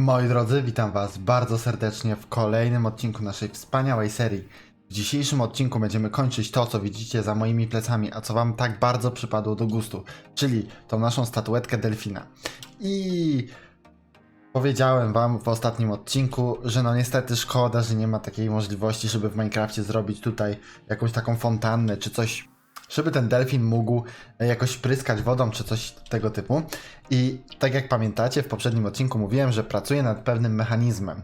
Moi drodzy, witam Was bardzo serdecznie w kolejnym odcinku naszej wspaniałej serii. W dzisiejszym odcinku będziemy kończyć to, co widzicie za moimi plecami, a co Wam tak bardzo przypadło do gustu, czyli tą naszą statuetkę delfina. I powiedziałem Wam w ostatnim odcinku, że no niestety szkoda, że nie ma takiej możliwości, żeby w Minecrafcie zrobić tutaj jakąś taką fontannę czy coś żeby ten delfin mógł e, jakoś pryskać wodą czy coś tego typu. I tak jak pamiętacie, w poprzednim odcinku mówiłem, że pracuję nad pewnym mechanizmem.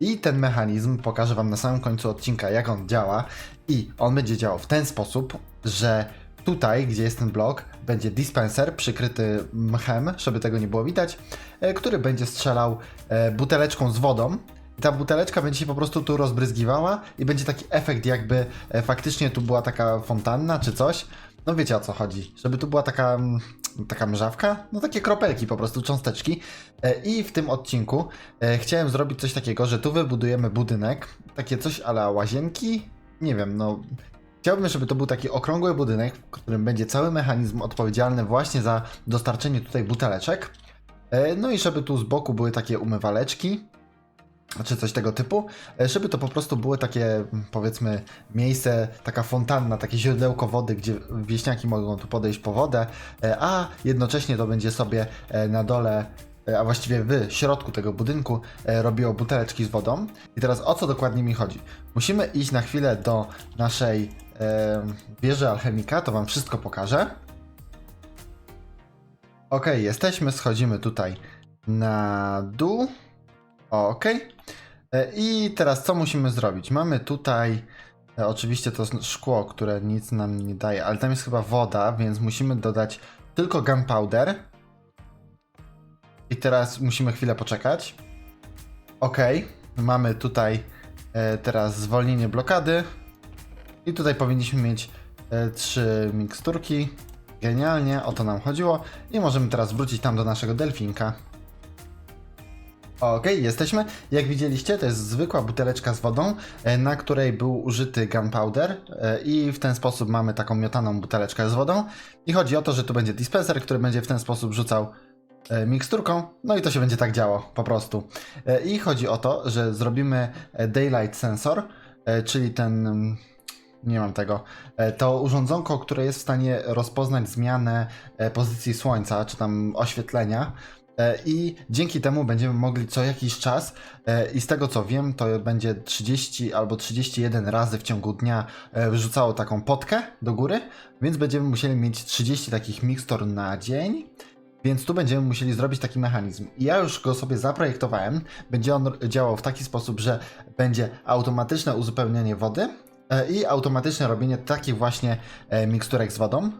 I ten mechanizm pokażę Wam na samym końcu odcinka, jak on działa. I on będzie działał w ten sposób, że tutaj, gdzie jest ten blok, będzie dispenser przykryty mchem, żeby tego nie było widać, e, który będzie strzelał e, buteleczką z wodą. Ta buteleczka będzie się po prostu tu rozbryzgiwała i będzie taki efekt, jakby e, faktycznie tu była taka fontanna czy coś. No wiecie o co chodzi. Żeby tu była taka, mm, taka mrzawka, no takie kropelki po prostu, cząsteczki. E, I w tym odcinku e, chciałem zrobić coś takiego, że tu wybudujemy budynek, takie coś ala łazienki. Nie wiem, no. Chciałbym, żeby to był taki okrągły budynek, w którym będzie cały mechanizm odpowiedzialny właśnie za dostarczenie tutaj buteleczek. No i żeby tu z boku były takie umywaleczki, czy coś tego typu, e, żeby to po prostu było takie, mm, powiedzmy, miejsce, taka fontanna, takie źródełko wody, gdzie wieśniaki mogą tu podejść po wodę, e, a jednocześnie to będzie sobie e, na dole, a właściwie w środku tego budynku robiło buteleczki z wodą. I teraz o co dokładnie mi chodzi? Musimy iść na chwilę do naszej wieży alchemika, to wam wszystko pokażę. Ok, jesteśmy, schodzimy tutaj na dół. Ok. I teraz co musimy zrobić? Mamy tutaj e, oczywiście to szkło, które nic nam nie daje, ale tam jest chyba woda, więc musimy dodać tylko gunpowder. I teraz musimy chwilę poczekać. Ok. Mamy tutaj e, teraz zwolnienie blokady. I tutaj powinniśmy mieć e, trzy miksturki. Genialnie, o to nam chodziło. I możemy teraz wrócić tam do naszego delfinka. Okej, jesteśmy. Jak widzieliście, to jest zwykła buteleczka z wodą, e, na której był użyty gunpowder e, i w ten sposób mamy taką miotaną buteleczkę z wodą. I chodzi o to, że tu będzie dispenser, który będzie w ten sposób rzucał e, miksturką, no i to się będzie tak działo, po prostu. I chodzi o to, że zrobimy daylight sensor, czyli ten... mm, Nie mam tego. To urządzonko, które jest w stanie rozpoznać zmianę pozycji słońca, czy tam oświetlenia. E, I dzięki temu będziemy mogli co jakiś czas, e, i z tego co wiem, to będzie 30 albo 31 razy w ciągu dnia e, wyrzucało taką potkę do góry, więc będziemy musieli mieć 30 takich mikstur na dzień. Więc tu będziemy musieli zrobić taki mechanizm. I ja już go sobie zaprojektowałem. Będzie on działał w taki sposób, że będzie automatyczne uzupełnianie wody i automatyczne robienie takich właśnie miksturek z wodą.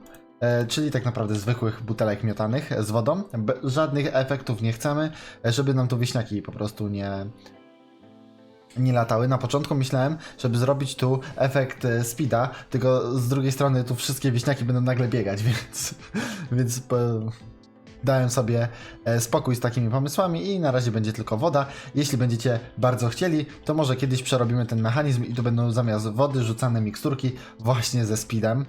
E, czyli tak naprawdę zwykłych butelek miotanych z wodą. Be- żadnych efektów nie chcemy, e, żeby nam tu wieśniaki po prostu nie, nie latały. Na początku myślałem, żeby zrobić tu efekt e, speeda, tylko z drugiej strony tu wszystkie wieśniaki będą nagle biegać, więc, więc dałem sobie spokój z takimi pomysłami i na razie będzie tylko woda. Jeśli będziecie bardzo chcieli, to może kiedyś przerobimy ten mechanizm i tu będą zamiast wody rzucane miksturki właśnie ze speedem.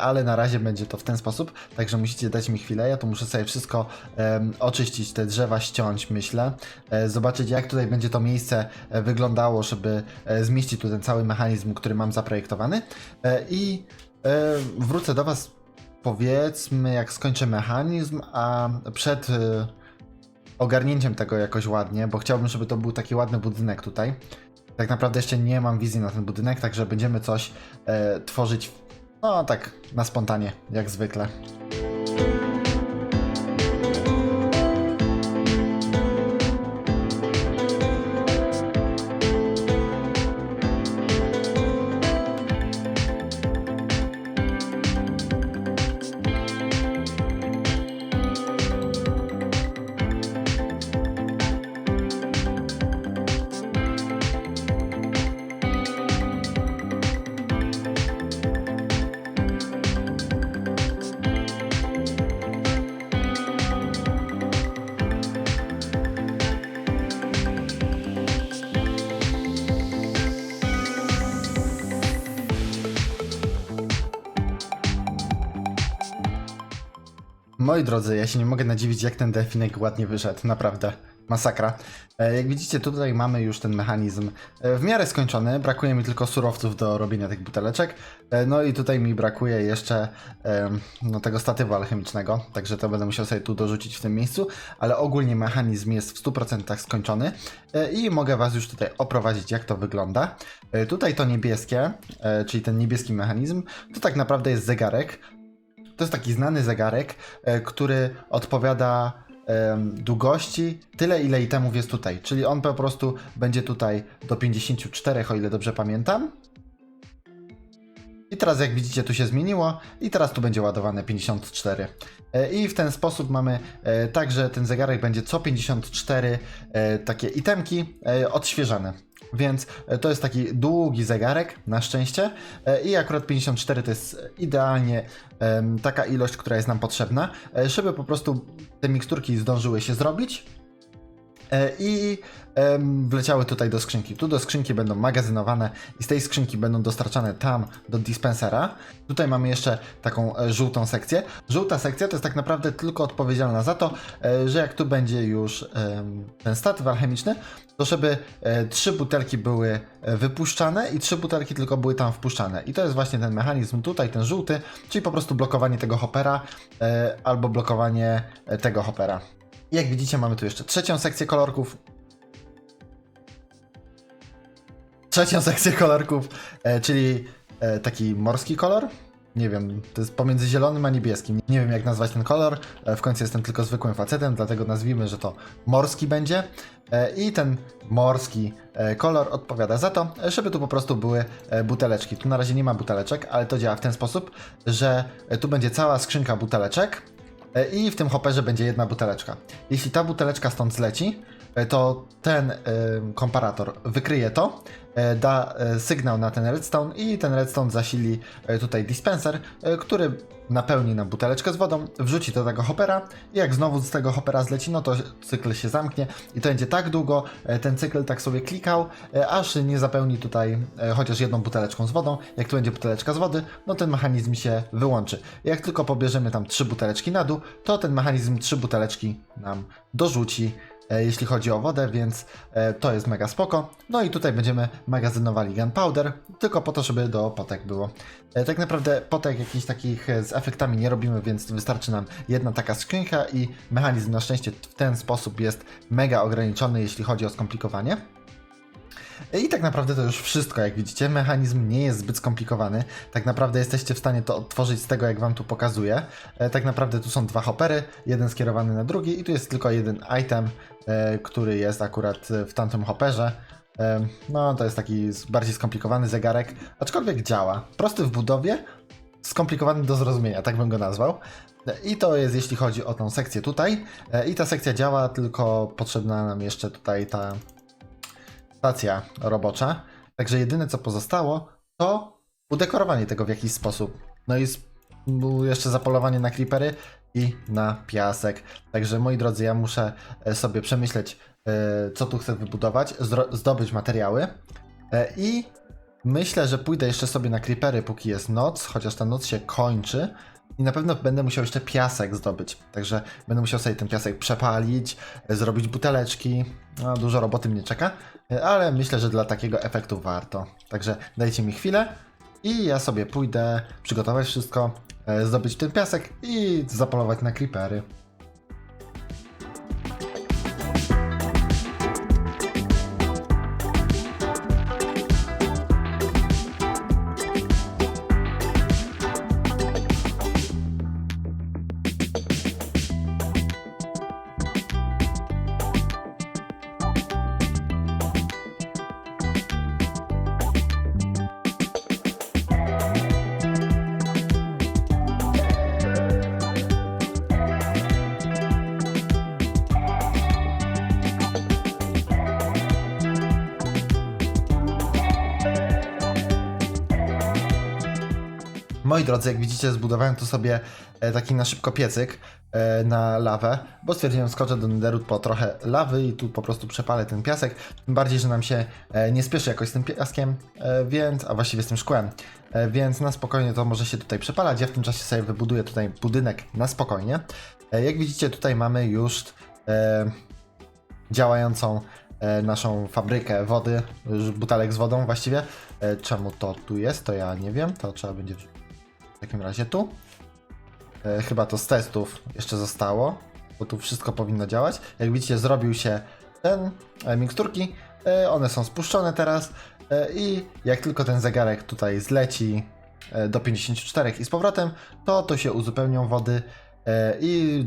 Ale na razie będzie to w ten sposób, także musicie dać mi chwilę. Ja tu muszę sobie wszystko oczyścić, te drzewa ściąć, myślę. E, zobaczyć, jak tutaj będzie to miejsce e, wyglądało, żeby e, zmieścić tu ten cały mechanizm, który mam zaprojektowany. I wrócę do Was powiedzmy, jak skończę mechanizm, a przed ogarnięciem tego jakoś ładnie, bo chciałbym, żeby to był taki ładny budynek tutaj. Tak naprawdę jeszcze nie mam wizji na ten budynek, także będziemy coś e, tworzyć, no tak na spontanie, jak zwykle. Moi drodzy, ja się nie mogę nadziwić, jak ten delfinek ładnie wyszedł, naprawdę. Masakra. E, Jak widzicie, tutaj mamy już ten mechanizm e, w miarę skończony. Brakuje mi tylko surowców do robienia tych buteleczek. E, No i tutaj mi brakuje jeszcze no, tego statywu alchemicznego, także to będę musiał sobie tu dorzucić w tym miejscu, ale ogólnie mechanizm jest w 100% skończony i mogę Was już tutaj oprowadzić, jak to wygląda. Tutaj to niebieskie, czyli ten niebieski mechanizm, to tak naprawdę jest zegarek. To jest taki znany zegarek, e, który odpowiada długości tyle, ile itemów jest tutaj. Czyli on po prostu będzie tutaj do 54, o ile dobrze pamiętam. I teraz jak widzicie tu się zmieniło i teraz tu będzie ładowane 54. E, I w ten sposób mamy e, tak, że ten zegarek będzie co 54 e, takie itemki odświeżane. Więc e, to jest taki długi zegarek, na szczęście. E, I akurat 54 to jest idealnie taka ilość, która jest nam potrzebna, e, żeby po prostu te miksturki zdążyły się zrobić. I wleciały tutaj do skrzynki. Tu do skrzynki będą magazynowane i z tej skrzynki będą dostarczane tam do dispensera. Tutaj mamy jeszcze taką e, żółtą sekcję. Żółta sekcja to jest tak naprawdę tylko odpowiedzialna za to, e, że jak tu będzie już ten statyw alchemiczny, to żeby e, trzy butelki były wypuszczane i trzy butelki tylko były tam wpuszczane. I to jest właśnie ten mechanizm tutaj, ten żółty, czyli po prostu blokowanie tego hopera albo blokowanie tego hopera. Jak widzicie, mamy tu jeszcze trzecią sekcję kolorków. Trzecią sekcję kolorków, e, czyli e, taki morski kolor. Nie wiem, to jest pomiędzy zielonym a niebieskim. Nie wiem, jak nazwać ten kolor. E, w końcu jestem tylko zwykłym facetem, dlatego nazwijmy, że to morski będzie. E, I ten morski e, kolor odpowiada za to, żeby tu po prostu były e, buteleczki. Tu na razie nie ma buteleczek, ale to działa w ten sposób, że e, tu będzie cała skrzynka buteleczek. E, I w tym hopperze będzie jedna buteleczka. Jeśli ta buteleczka stąd zleci, e, to ten e, komparator wykryje to, da e, sygnał na ten redstone i ten redstone zasili e, tutaj dispenser, e, który napełni nam buteleczkę z wodą, wrzuci do tego hoppera i jak znowu z tego hoppera zleci, no to cykl się zamknie i to będzie tak długo, e, ten cykl tak sobie klikał, e, aż nie zapełni tutaj e, chociaż jedną buteleczką z wodą. Jak tu będzie buteleczka z wody, no ten mechanizm się wyłączy. Jak tylko pobierzemy tam trzy buteleczki na dół, to ten mechanizm trzy buteleczki nam dorzuci e, jeśli chodzi o wodę, więc e, to jest mega spoko. No i tutaj będziemy magazynowali gunpowder, tylko po to, żeby do potek było. E, Tak naprawdę potek jakichś takich e, z efektami nie robimy, więc wystarczy nam jedna taka skrzynka i mechanizm na szczęście w ten sposób jest mega ograniczony, jeśli chodzi o skomplikowanie. I tak naprawdę to już wszystko, jak widzicie. Mechanizm nie jest zbyt skomplikowany. Tak naprawdę jesteście w stanie to odtworzyć z tego, jak wam tu pokazuję. E, Tak naprawdę tu są dwa hoppery, jeden skierowany na drugi i tu jest tylko jeden item, e, który jest akurat e, w tamtym hopperze. E, No, to jest taki bardziej skomplikowany zegarek, aczkolwiek działa. Prosty w budowie, skomplikowany do zrozumienia, tak bym go nazwał. E, I to jest jeśli chodzi o tą sekcję tutaj. E, I ta sekcja działa, tylko potrzebna nam jeszcze tutaj ta stacja robocza. Także jedyne co pozostało to udekorowanie tego w jakiś sposób. No i jeszcze zapolowanie na creepery i na piasek. Także moi drodzy, ja muszę e, sobie przemyśleć, e, co tu chcę wybudować, zdobyć materiały e, i myślę, że pójdę jeszcze sobie na creepery, póki jest noc, chociaż ta noc się kończy. I na pewno będę musiał jeszcze piasek zdobyć. Także będę musiał sobie ten piasek przepalić, zrobić buteleczki. No, dużo roboty mnie czeka, ale myślę, że dla takiego efektu warto. Także dajcie mi chwilę i ja sobie pójdę przygotować wszystko, e, zdobyć ten piasek i zapolować na creepery. Moi drodzy, jak widzicie, zbudowałem tu sobie e, taki na szybko piecyk e, na lawę, bo stwierdziłem, skoczę do Netheru po trochę lawy i tu po prostu przepalę ten piasek. Tym bardziej, że nam się e, nie spieszy jakoś z tym piaskiem, więc, a właściwie z tym szkłem, więc na spokojnie to może się tutaj przepalać. Ja w tym czasie sobie wybuduję tutaj budynek na spokojnie. Jak widzicie, tutaj mamy już działającą naszą fabrykę wody, butelek z wodą właściwie. Czemu to tu jest, to ja nie wiem, to trzeba będzie takim razie tu. E, chyba to z testów jeszcze zostało, bo tu wszystko powinno działać. Jak widzicie, zrobił się ten e, miksturki, e, one są spuszczone teraz e, i jak tylko ten zegarek tutaj zleci e, do 54 i z powrotem, to to się uzupełnią wody e, i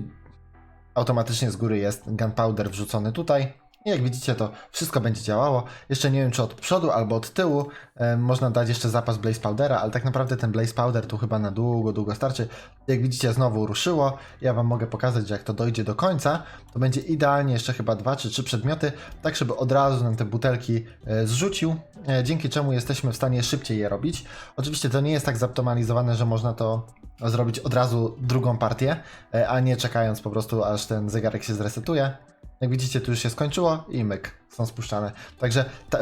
automatycznie z góry jest gunpowder wrzucony tutaj. I jak widzicie, to wszystko będzie działało. Jeszcze nie wiem, czy od przodu albo od tyłu e, można dać jeszcze zapas blaze powdera, ale tak naprawdę ten blaze powder tu chyba na długo, długo starczy. Jak widzicie, znowu ruszyło. Ja Wam mogę pokazać, że jak to dojdzie do końca, to będzie idealnie jeszcze chyba dwa czy trzy przedmioty, tak żeby od razu nam te butelki e, zrzucił, e, dzięki czemu jesteśmy w stanie szybciej je robić. Oczywiście to nie jest tak zoptymalizowane, że można to zrobić od razu drugą partię, e, a nie czekając po prostu aż ten zegarek się zresetuje. Jak widzicie, tu już się skończyło i myk, są spuszczane. Także ta,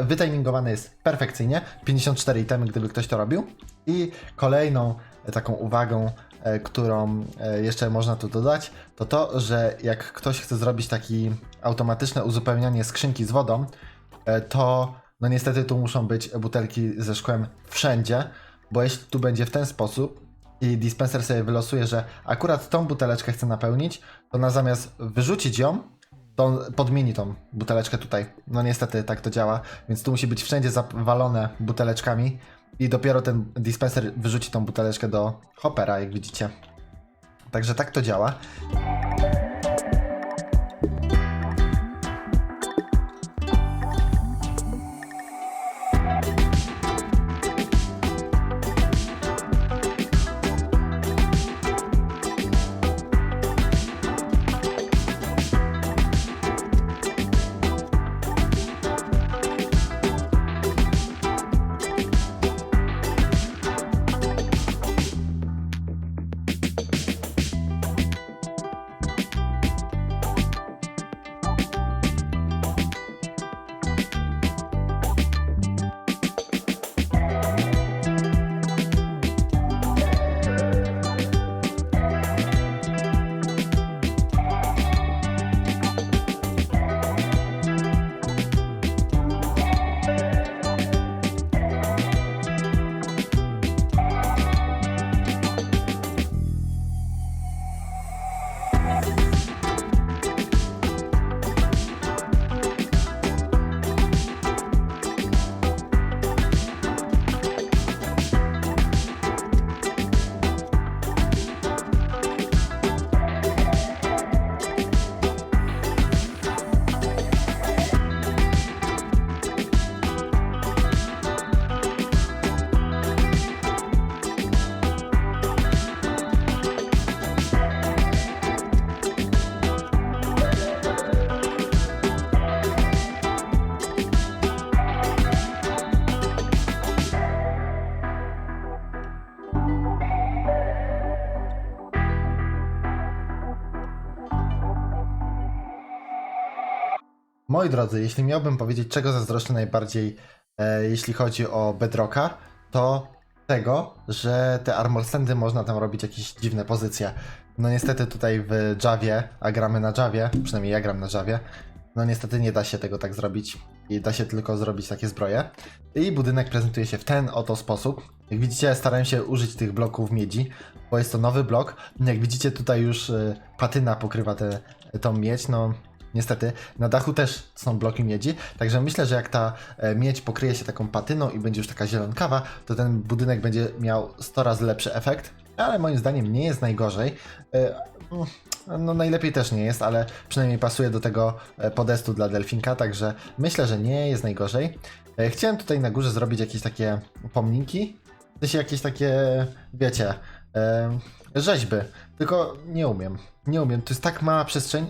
jest perfekcyjnie. 54 itemy, gdyby ktoś to robił. I kolejną e, taką uwagą, e, którą e, jeszcze można tu dodać, to to, że jak ktoś chce zrobić taki automatyczne uzupełnianie skrzynki z wodą, e, to no niestety tu muszą być butelki ze szkłem wszędzie, bo jeśli tu będzie w ten sposób i dispenser sobie wylosuje, że akurat tą buteleczkę chce napełnić, to na zamiast wyrzucić ją, to on podmieni tą buteleczkę tutaj. No niestety tak to działa, więc tu musi być wszędzie zawalone buteleczkami i dopiero ten dispenser wyrzuci tą buteleczkę do hoppera, jak widzicie. Także tak to działa. Moi drodzy, jeśli miałbym powiedzieć, czego zazdroszczę najbardziej, e, jeśli chodzi o Bedrocka, to tego, że te armor standy można tam robić jakieś dziwne pozycje. No niestety tutaj w Javie, a gramy na Javie, przynajmniej ja gram na Javie, no niestety nie da się tego tak zrobić i da się tylko zrobić takie zbroje. I budynek prezentuje się w ten oto sposób. Jak widzicie, starałem się użyć tych bloków miedzi, bo jest to nowy blok. Jak widzicie, tutaj już y, patyna pokrywa tę tą miedź, no Niestety, na dachu też są bloki miedzi, także myślę, że jak ta e, miedź pokryje się taką patyną i będzie już taka zielonkawa, to ten budynek będzie miał 100 razy lepszy efekt, ale moim zdaniem nie jest najgorzej. E, mm, No najlepiej też nie jest, ale przynajmniej pasuje do tego e, podestu dla delfinka, także myślę, że nie jest najgorzej. Chciałem tutaj na górze zrobić jakieś takie pomniki, w sensie jakieś takie, wiecie, rzeźby, tylko nie umiem. Nie umiem, to jest tak mała przestrzeń,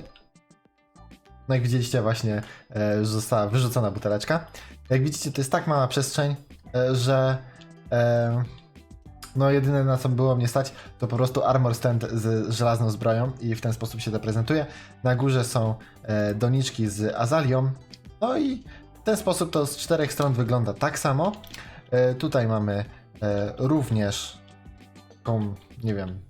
no jak widzieliście właśnie, e, została wyrzucona buteleczka. Jak widzicie, to jest tak mała przestrzeń, e, że e, no jedyne na co było mnie stać, to po prostu armor stand z żelazną zbroją i w ten sposób się to prezentuje. Na górze są doniczki z azalią. No i w ten sposób to z czterech stron wygląda tak samo. Tutaj mamy również taką, nie wiem,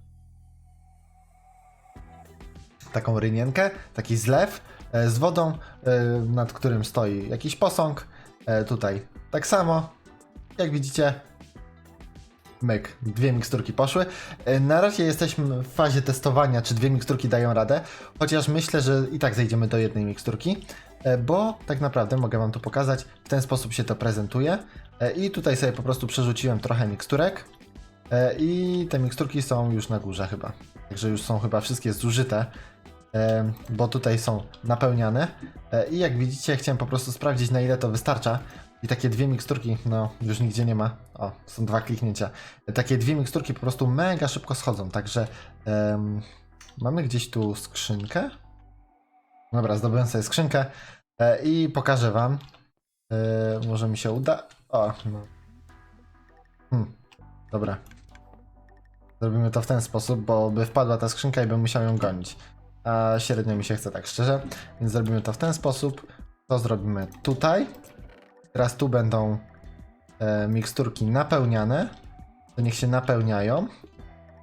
taką rynienkę, taki zlew, z wodą, e, nad którym stoi jakiś posąg. E, tutaj tak samo. Jak widzicie, myk, dwie miksturki poszły. E, Na razie jesteśmy w fazie testowania, czy dwie miksturki dają radę, chociaż myślę, że i tak zejdziemy do jednej miksturki, e, bo tak naprawdę mogę Wam to pokazać, w ten sposób się to prezentuje. E, I tutaj sobie po prostu przerzuciłem trochę miksturek e, i te miksturki są już na górze chyba. Także już są chyba wszystkie zużyte, e, bo tutaj są napełniane. E, I jak widzicie, chciałem po prostu sprawdzić na ile to wystarcza. I takie dwie miksturki, no już nigdzie nie ma. O, są dwa kliknięcia. E, Takie dwie miksturki po prostu mega szybko schodzą, także em, mamy gdzieś tu skrzynkę. Dobra, zdobyłem sobie skrzynkę e, i pokażę wam. E, może mi się uda. O, no. Hmm, dobra. Zrobimy to w ten sposób, bo by wpadła ta skrzynka i bym musiał ją gonić. A średnio mi się chce tak szczerze, więc zrobimy to w ten sposób. To zrobimy tutaj. Teraz tu będą e, miksturki napełniane. To niech się napełniają.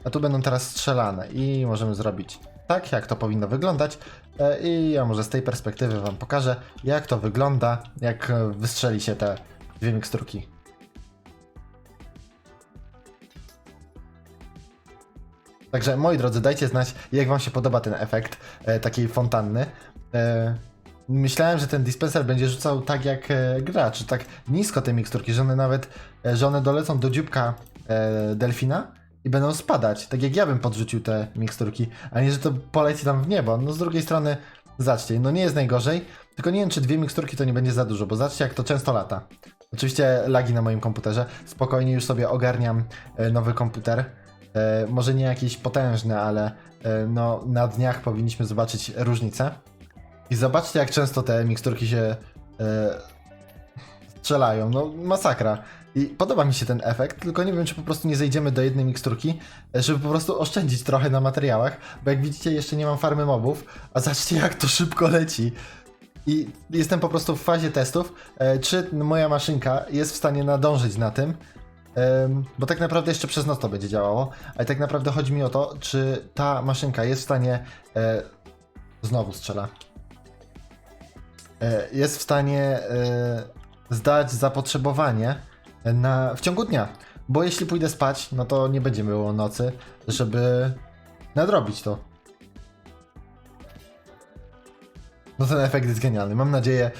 A tu będą teraz strzelane i możemy zrobić tak, jak to powinno wyglądać. E, I ja może z tej perspektywy Wam pokażę, jak to wygląda, jak wystrzeli się te dwie miksturki. Także moi drodzy, dajcie znać, jak Wam się podoba ten efekt e, takiej fontanny. E, myślałem, że ten dispenser będzie rzucał tak jak e, gracz, tak nisko te miksturki, że one nawet, e, że one dolecą do dzióbka e, delfina i będą spadać, tak jak ja bym podrzucił te miksturki, a nie, że to poleci tam w niebo. No z drugiej strony, zobaczcie, no nie jest najgorzej, tylko nie wiem, czy dwie miksturki to nie będzie za dużo, bo zobaczcie, jak to często lata. Oczywiście lagi na moim komputerze, spokojnie już sobie ogarniam e, nowy komputer. E, może nie jakiś potężny, ale e, no, na dniach powinniśmy zobaczyć różnicę. I zobaczcie, jak często te miksturki się e, strzelają. No, masakra. I podoba mi się ten efekt, tylko nie wiem, czy po prostu nie zejdziemy do jednej miksturki, e, żeby po prostu oszczędzić trochę na materiałach, bo jak widzicie, jeszcze nie mam farmy mobów, a zobaczcie, jak to szybko leci. I jestem po prostu w fazie testów, czy moja maszynka jest w stanie nadążyć na tym, bo tak naprawdę jeszcze przez noc to będzie działało, ale tak naprawdę chodzi mi o to, czy ta maszynka jest w stanie. E, znowu strzela. E, jest w stanie e, zdać zapotrzebowanie na, w ciągu dnia. Bo jeśli pójdę spać, no to nie będzie było nocy, żeby nadrobić to. No ten efekt jest genialny. Mam nadzieję,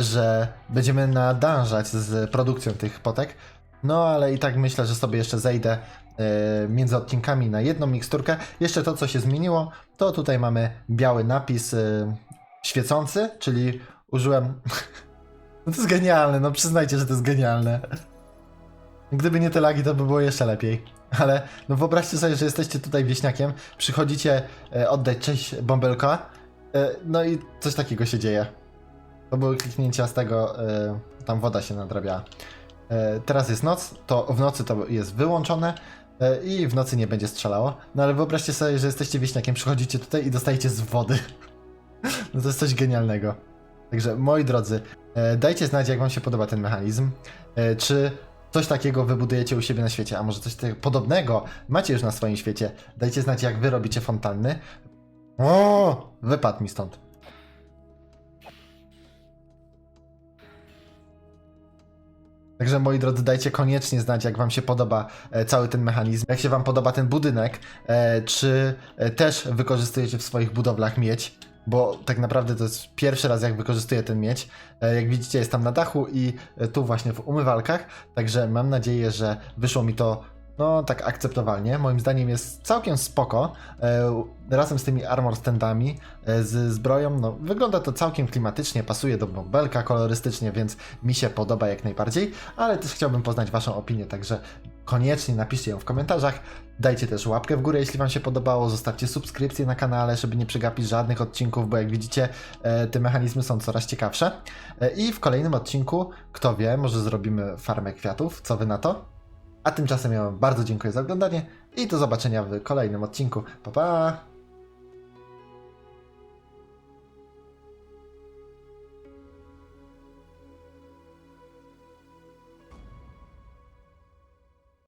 że będziemy nadążać z produkcją tych potek. No ale i tak myślę, że sobie jeszcze zejdę e, między odcinkami na jedną miksturkę. Jeszcze to, co się zmieniło, to tutaj mamy biały napis e, świecący, czyli użyłem... No to jest genialne, no przyznajcie, że to jest genialne. Gdyby nie te lagi, to by było jeszcze lepiej. Ale no wyobraźcie sobie, że jesteście tutaj wieśniakiem, przychodzicie e, oddać cześć bąbelka, no i coś takiego się dzieje. To były kliknięcia z tego, tam woda się nadrabiała. E, teraz jest noc, to w nocy to jest wyłączone e, i w nocy nie będzie strzelało. No ale wyobraźcie sobie, że jesteście wieśniakiem, przychodzicie tutaj i dostajecie z wody. No to jest coś genialnego. Także moi drodzy, e, dajcie znać, jak wam się podoba ten mechanizm. Czy coś takiego wybudujecie u siebie na świecie, a może coś podobnego macie już na swoim świecie. Dajcie znać, jak wy robicie fontanny. O, wypadł mi stąd. Także moi drodzy, dajcie koniecznie znać, jak Wam się podoba e, cały ten mechanizm, jak się Wam podoba ten budynek, e, czy e, też wykorzystujecie w swoich budowlach miedź, bo tak naprawdę to jest pierwszy raz, jak wykorzystuję ten miedź. Jak widzicie, jest tam na dachu i tu właśnie w umywalkach, także mam nadzieję, że wyszło mi to no tak akceptowalnie. Moim zdaniem jest całkiem spoko. E, razem z tymi armor standami, e, z zbroją, no wygląda to całkiem klimatycznie, pasuje do bąbelka kolorystycznie, więc mi się podoba jak najbardziej, ale też chciałbym poznać Waszą opinię, także koniecznie napiszcie ją w komentarzach. Dajcie też łapkę w górę, jeśli Wam się podobało, zostawcie subskrypcję na kanale, żeby nie przegapić żadnych odcinków, bo jak widzicie, e, te mechanizmy są coraz ciekawsze. E, I w kolejnym odcinku, kto wie, może zrobimy farmę kwiatów, co Wy na to? A tymczasem ja bardzo dziękuję za oglądanie i do zobaczenia w kolejnym odcinku. Pa pa!